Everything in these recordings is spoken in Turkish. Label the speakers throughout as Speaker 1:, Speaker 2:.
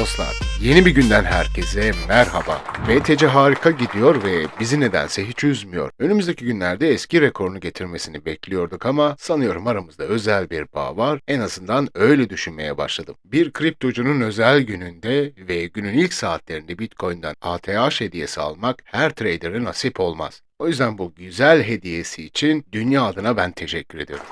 Speaker 1: Dostlar, yeni bir günden herkese merhaba. BTC harika gidiyor ve bizi nedense hiç üzmüyor. Önümüzdeki günlerde eski rekorunu getirmesini bekliyorduk ama sanıyorum aramızda özel bir bağ var. En azından öyle düşünmeye başladım. Bir kriptocunun özel gününde ve günün ilk saatlerinde Bitcoin'den ATH hediyesi almak her trader'e nasip olmaz. O yüzden bu güzel hediyesi için dünya adına ben teşekkür ediyorum.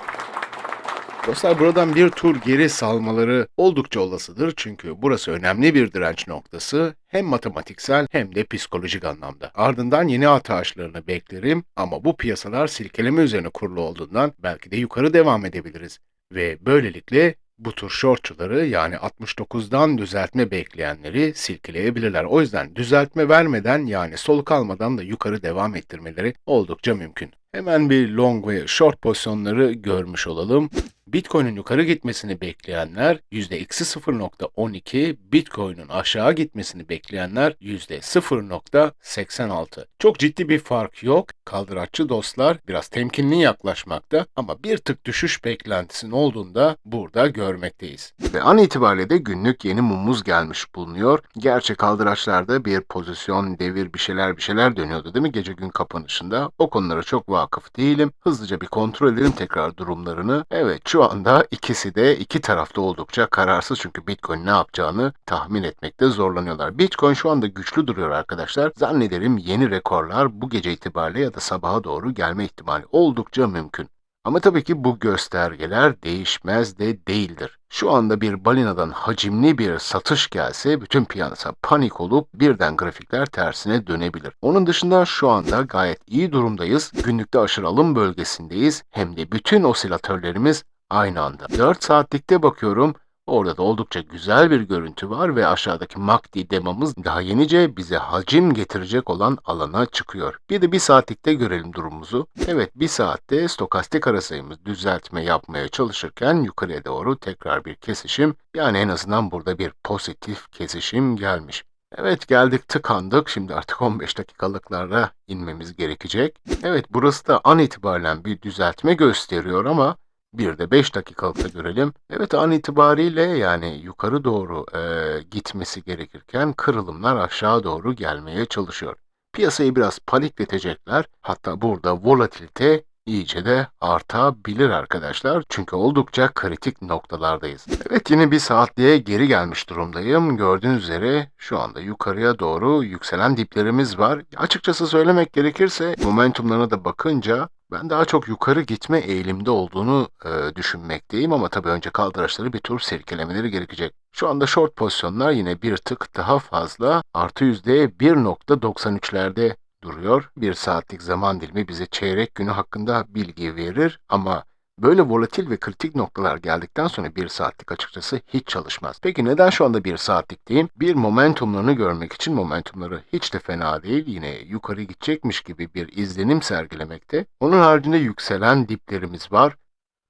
Speaker 1: Dostlar buradan bir tur geri salmaları oldukça olasıdır çünkü burası önemli bir direnç noktası hem matematiksel hem de psikolojik anlamda. Ardından yeni ATH'larını beklerim ama bu piyasalar silkeleme üzerine kurulu olduğundan belki de yukarı devam edebiliriz. Ve böylelikle bu tür shortçuları yani 69'dan düzeltme bekleyenleri silkeleyebilirler. O yüzden düzeltme vermeden yani soluk almadan da yukarı devam ettirmeleri oldukça mümkün. Hemen bir long ve short pozisyonları görmüş olalım. Bitcoin'in yukarı gitmesini bekleyenler %-0.12, Bitcoin'in aşağı gitmesini bekleyenler %0.86. Çok ciddi bir fark yok. Kaldıraççı dostlar biraz temkinli yaklaşmakta ama bir tık düşüş beklentisinin olduğunda burada görmekteyiz. Ve an itibariyle de günlük yeni mumumuz gelmiş bulunuyor. Gerçi kaldıraçlarda bir pozisyon, devir bir şeyler bir şeyler dönüyordu değil mi gece gün kapanışında? O konulara çok vakıf değilim. Hızlıca bir kontrol edelim tekrar durumlarını. Evet şu anda ikisi de iki tarafta oldukça kararsız çünkü Bitcoin ne yapacağını tahmin etmekte zorlanıyorlar. Bitcoin şu anda güçlü duruyor arkadaşlar. Zannederim yeni rekorlar bu gece itibariyle ya da sabaha doğru gelme ihtimali oldukça mümkün. Ama tabii ki bu göstergeler değişmez de değildir. Şu anda bir balinadan hacimli bir satış gelse bütün piyasa panik olup birden grafikler tersine dönebilir. Onun dışında şu anda gayet iyi durumdayız. Günlükte aşırı alım bölgesindeyiz. Hem de bütün osilatörlerimiz aynı anda. 4 saatlikte bakıyorum Orada da oldukça güzel bir görüntü var ve aşağıdaki MACD demamız daha yenice bize hacim getirecek olan alana çıkıyor. Bir de bir saatlikte görelim durumumuzu. Evet bir saatte stokastik arasayımız düzeltme yapmaya çalışırken yukarıya doğru tekrar bir kesişim yani en azından burada bir pozitif kesişim gelmiş. Evet geldik tıkandık. Şimdi artık 15 dakikalıklarda inmemiz gerekecek. Evet burası da an itibaren bir düzeltme gösteriyor ama bir de 5 dakikalıkta görelim. Evet an itibariyle yani yukarı doğru e, gitmesi gerekirken kırılımlar aşağı doğru gelmeye çalışıyor. Piyasayı biraz panikletecekler. Hatta burada volatilite iyice de artabilir arkadaşlar. Çünkü oldukça kritik noktalardayız. Evet yine bir saatliğe geri gelmiş durumdayım. Gördüğünüz üzere şu anda yukarıya doğru yükselen diplerimiz var. Açıkçası söylemek gerekirse momentumlarına da bakınca ben daha çok yukarı gitme eğilimde olduğunu e, düşünmekteyim ama tabii önce kaldıraçları bir tur silkelemeleri gerekecek. Şu anda short pozisyonlar yine bir tık daha fazla artı yüzde 1.93'lerde duruyor. Bir saatlik zaman dilimi bize çeyrek günü hakkında bilgi verir ama Böyle volatil ve kritik noktalar geldikten sonra bir saatlik açıkçası hiç çalışmaz. Peki neden şu anda bir saatlik diyeyim? Bir momentumlarını görmek için momentumları hiç de fena değil. Yine yukarı gidecekmiş gibi bir izlenim sergilemekte. Onun haricinde yükselen diplerimiz var.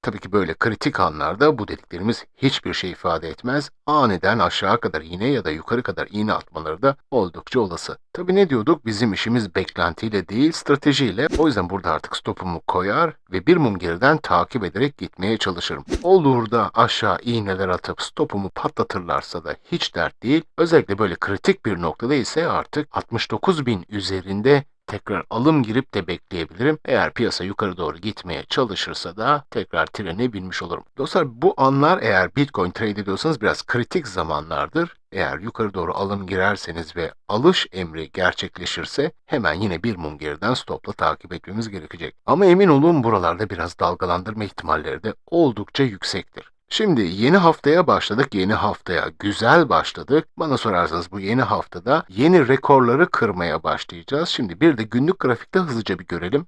Speaker 1: Tabii ki böyle kritik anlarda bu dediklerimiz hiçbir şey ifade etmez. Aniden aşağı kadar iğne ya da yukarı kadar iğne atmaları da oldukça olası. Tabii ne diyorduk? Bizim işimiz beklentiyle değil stratejiyle. O yüzden burada artık stopumu koyar ve bir mum geriden takip ederek gitmeye çalışırım. Olur da aşağı iğneler atıp stopumu patlatırlarsa da hiç dert değil. Özellikle böyle kritik bir noktada ise artık 69 bin üzerinde tekrar alım girip de bekleyebilirim. Eğer piyasa yukarı doğru gitmeye çalışırsa da tekrar trene binmiş olurum. Dostlar bu anlar eğer Bitcoin trade ediyorsanız biraz kritik zamanlardır. Eğer yukarı doğru alım girerseniz ve alış emri gerçekleşirse hemen yine bir mum geriden stopla takip etmemiz gerekecek. Ama emin olun buralarda biraz dalgalandırma ihtimalleri de oldukça yüksektir. Şimdi yeni haftaya başladık. Yeni haftaya güzel başladık. Bana sorarsanız bu yeni haftada yeni rekorları kırmaya başlayacağız. Şimdi bir de günlük grafikte hızlıca bir görelim.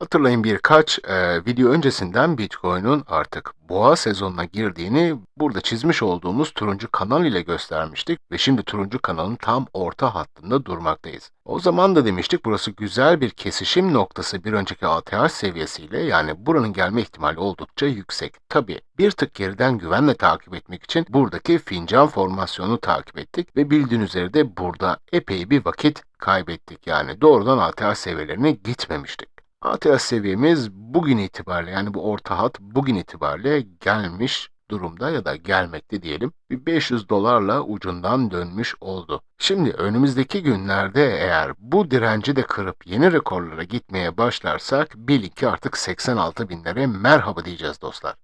Speaker 1: Hatırlayın birkaç e, video öncesinden Bitcoin'un artık boğa sezonuna girdiğini burada çizmiş olduğumuz turuncu kanal ile göstermiştik ve şimdi turuncu kanalın tam orta hattında durmaktayız. O zaman da demiştik burası güzel bir kesişim noktası bir önceki ATH seviyesiyle yani buranın gelme ihtimali oldukça yüksek. Tabi bir tık geriden güvenle takip etmek için buradaki fincan formasyonu takip ettik ve bildiğiniz üzere de burada epey bir vakit kaybettik. Yani doğrudan ATH seviyelerine gitmemiştik. ATH seviyemiz bugün itibariyle yani bu orta hat bugün itibariyle gelmiş durumda ya da gelmekte diyelim. Bir 500 dolarla ucundan dönmüş oldu. Şimdi önümüzdeki günlerde eğer bu direnci de kırıp yeni rekorlara gitmeye başlarsak bilin ki artık 86 binlere merhaba diyeceğiz dostlar.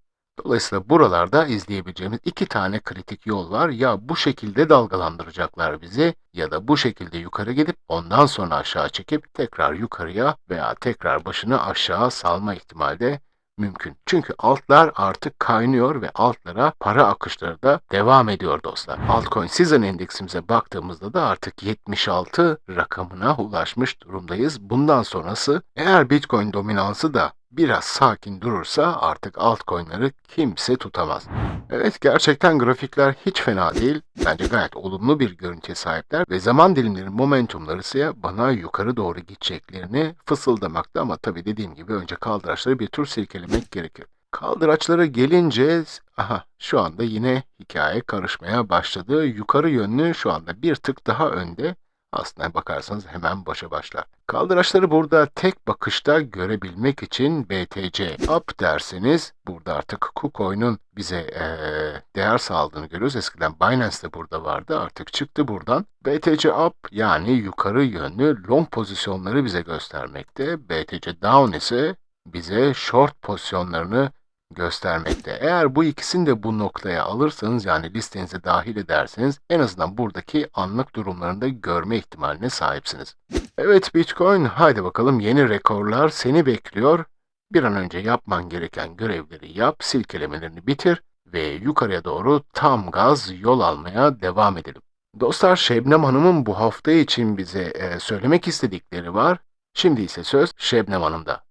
Speaker 1: Dolayısıyla buralarda izleyebileceğimiz iki tane kritik yol var. Ya bu şekilde dalgalandıracaklar bizi ya da bu şekilde yukarı gidip ondan sonra aşağı çekip tekrar yukarıya veya tekrar başını aşağı salma ihtimali de mümkün. Çünkü altlar artık kaynıyor ve altlara para akışları da devam ediyor dostlar. Altcoin Season endeksimize baktığımızda da artık 76 rakamına ulaşmış durumdayız. Bundan sonrası eğer Bitcoin dominansı da biraz sakin durursa artık altcoin'leri kimse tutamaz. Evet gerçekten grafikler hiç fena değil. Bence gayet olumlu bir görüntüye sahipler ve zaman dilimlerinin momentumları ise bana yukarı doğru gideceklerini fısıldamakta ama tabii dediğim gibi önce kaldıraçları bir tur silkelemek gerekir. Kaldıraçlara gelince aha şu anda yine hikaye karışmaya başladı. Yukarı yönlü şu anda bir tık daha önde. Aslına bakarsanız hemen başa başlar. Kaldıraçları burada tek bakışta görebilmek için BTC Up derseniz burada artık KuCoin'un bize ee, değer sağladığını görüyoruz. Eskiden Binance de burada vardı artık çıktı buradan. BTC Up yani yukarı yönlü long pozisyonları bize göstermekte. BTC Down ise bize short pozisyonlarını göstermekte. Eğer bu ikisini de bu noktaya alırsanız yani listenize dahil ederseniz en azından buradaki anlık durumlarını da görme ihtimaline sahipsiniz. Evet Bitcoin haydi bakalım yeni rekorlar seni bekliyor. Bir an önce yapman gereken görevleri yap, silkelemelerini bitir ve yukarıya doğru tam gaz yol almaya devam edelim. Dostlar Şebnem Hanım'ın bu hafta için bize e, söylemek istedikleri var. Şimdi ise söz Şebnem Hanım'da.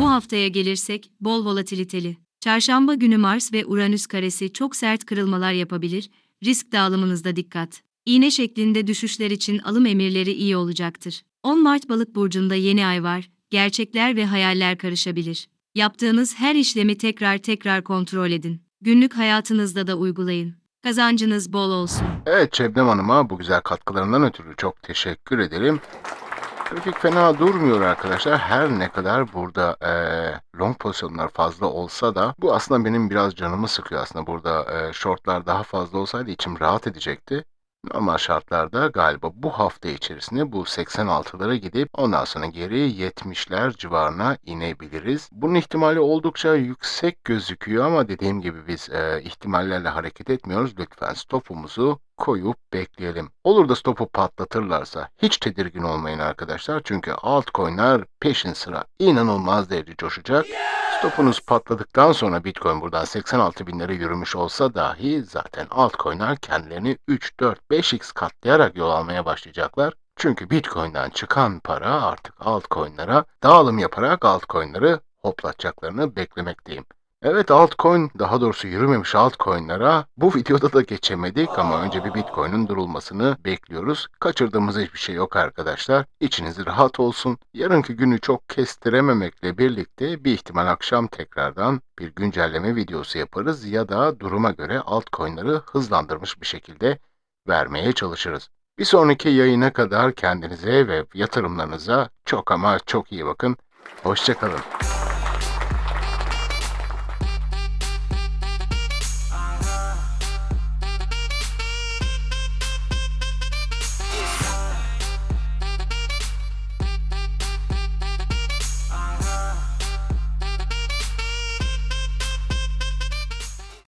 Speaker 2: Bu haftaya gelirsek, bol volatiliteli. Çarşamba günü Mars ve Uranüs karesi çok sert kırılmalar yapabilir, risk dağılımınızda dikkat. İğne şeklinde düşüşler için alım emirleri iyi olacaktır. 10 Mart Balık burcunda yeni ay var, gerçekler ve hayaller karışabilir. Yaptığınız her işlemi tekrar tekrar kontrol edin. Günlük hayatınızda da uygulayın. Kazancınız bol olsun.
Speaker 1: Evet Şebnem Hanım'a bu güzel katkılarından ötürü çok teşekkür ederim. Grafik fena durmuyor arkadaşlar. Her ne kadar burada eee, long pozisyonlar fazla olsa da bu aslında benim biraz canımı sıkıyor aslında. Burada eee, shortlar daha fazla olsaydı içim rahat edecekti. Normal şartlarda galiba bu hafta içerisinde bu 86'lara gidip ondan sonra geri 70'ler civarına inebiliriz. Bunun ihtimali oldukça yüksek gözüküyor ama dediğim gibi biz eee, ihtimallerle hareket etmiyoruz. Lütfen stopumuzu koyup bekleyelim. Olur da stopu patlatırlarsa hiç tedirgin olmayın arkadaşlar. Çünkü altcoin'ler peşin sıra inanılmaz derece coşacak. Stopunuz patladıktan sonra Bitcoin buradan 86 binlere yürümüş olsa dahi zaten altcoin'ler kendilerini 3, 4, 5x katlayarak yol almaya başlayacaklar. Çünkü Bitcoin'den çıkan para artık altcoin'lara dağılım yaparak altcoin'ları hoplatacaklarını beklemekteyim. Evet altcoin, daha doğrusu yürümemiş altcoin'lara bu videoda da geçemedik ama önce bir Bitcoin'in durulmasını bekliyoruz. Kaçırdığımız hiçbir şey yok arkadaşlar. İçiniz rahat olsun. Yarınki günü çok kestirememekle birlikte bir ihtimal akşam tekrardan bir güncelleme videosu yaparız ya da duruma göre altcoin'ları hızlandırmış bir şekilde vermeye çalışırız. Bir sonraki yayına kadar kendinize ve yatırımlarınıza çok ama çok iyi bakın. Hoşçakalın.